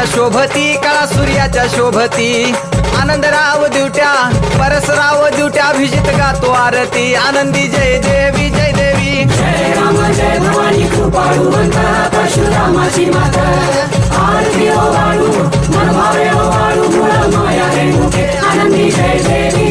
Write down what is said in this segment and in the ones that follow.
सूर्याच्या शोभती कळा सूर्याच्या शोभती. आनंदराव दिवट्या परसराव दिवट्या अभिजित गातो आरती. आनंदी जय देवी जय देवी. जय राम जय भवानी परशुरामाची आरती ओ वाळू ओ वाळू आनंदी जय देवी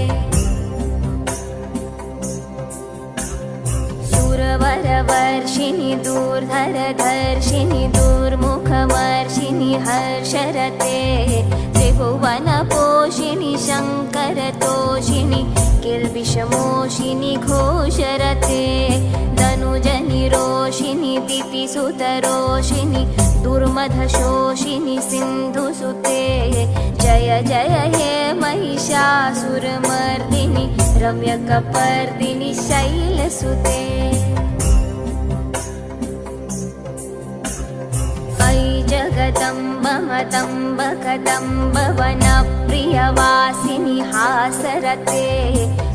सुरवरवर्षिणि दूर्धरधर्षिणि दुर्मुखमर्षिणि हर्षरते। त्रिभुवनपोषिणि शङ्करतोषिणि विषमोषिनि घोषरते। धनुजनि रोषिनि दितिसुतरोषिनि दुर्मधशोषिनि सिन्धुसुते जय जय हे महिषासुरमर्दिनि रम्यकपर्दिनि शैलसुते कदम्ब वनप्रियवासिनि हासरते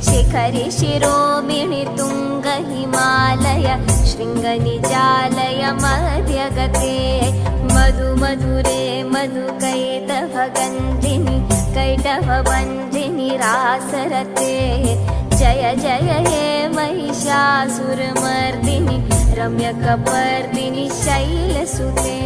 शिखरि शिरोमिणि तुङ्ग हिमालय शृङ्गनिजालय मध्यगते। मधु मधुरे मधुकैटभगन्धिनि कैटभवन्धिनि रासरते जय जय हे महिषासुरमर्दिनि रम्यकपर्दिनि शैलसुते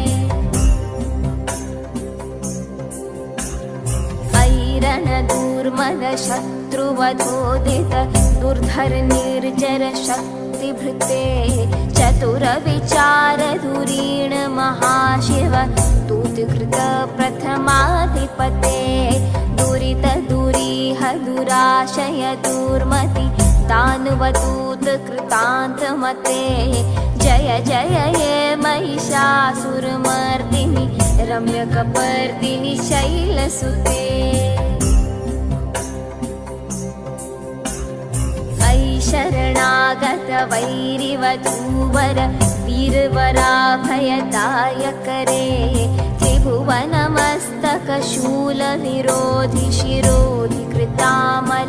शत्रुवधोदित दुर्धर निर्जर शक्तिभृते चतुरविचार धुरीण महाशिव दूतकृत प्रथमाधिपते दुरित दुरीह दुराशय दुर्मति दानवदूत कृतान्तमते। जय जय हे महिषासुरमर्दिनि रम्यकपर्दिनि शैलसुते वैरिवधूवर वीरवराभयदायकरे त्रिभुवनमस्तकशूलनिरोधि शिरोधि कृतामलशूलकरे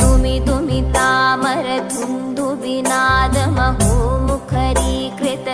धुमि धुमि तामरधुमधुविनादमहोमुखरी कृत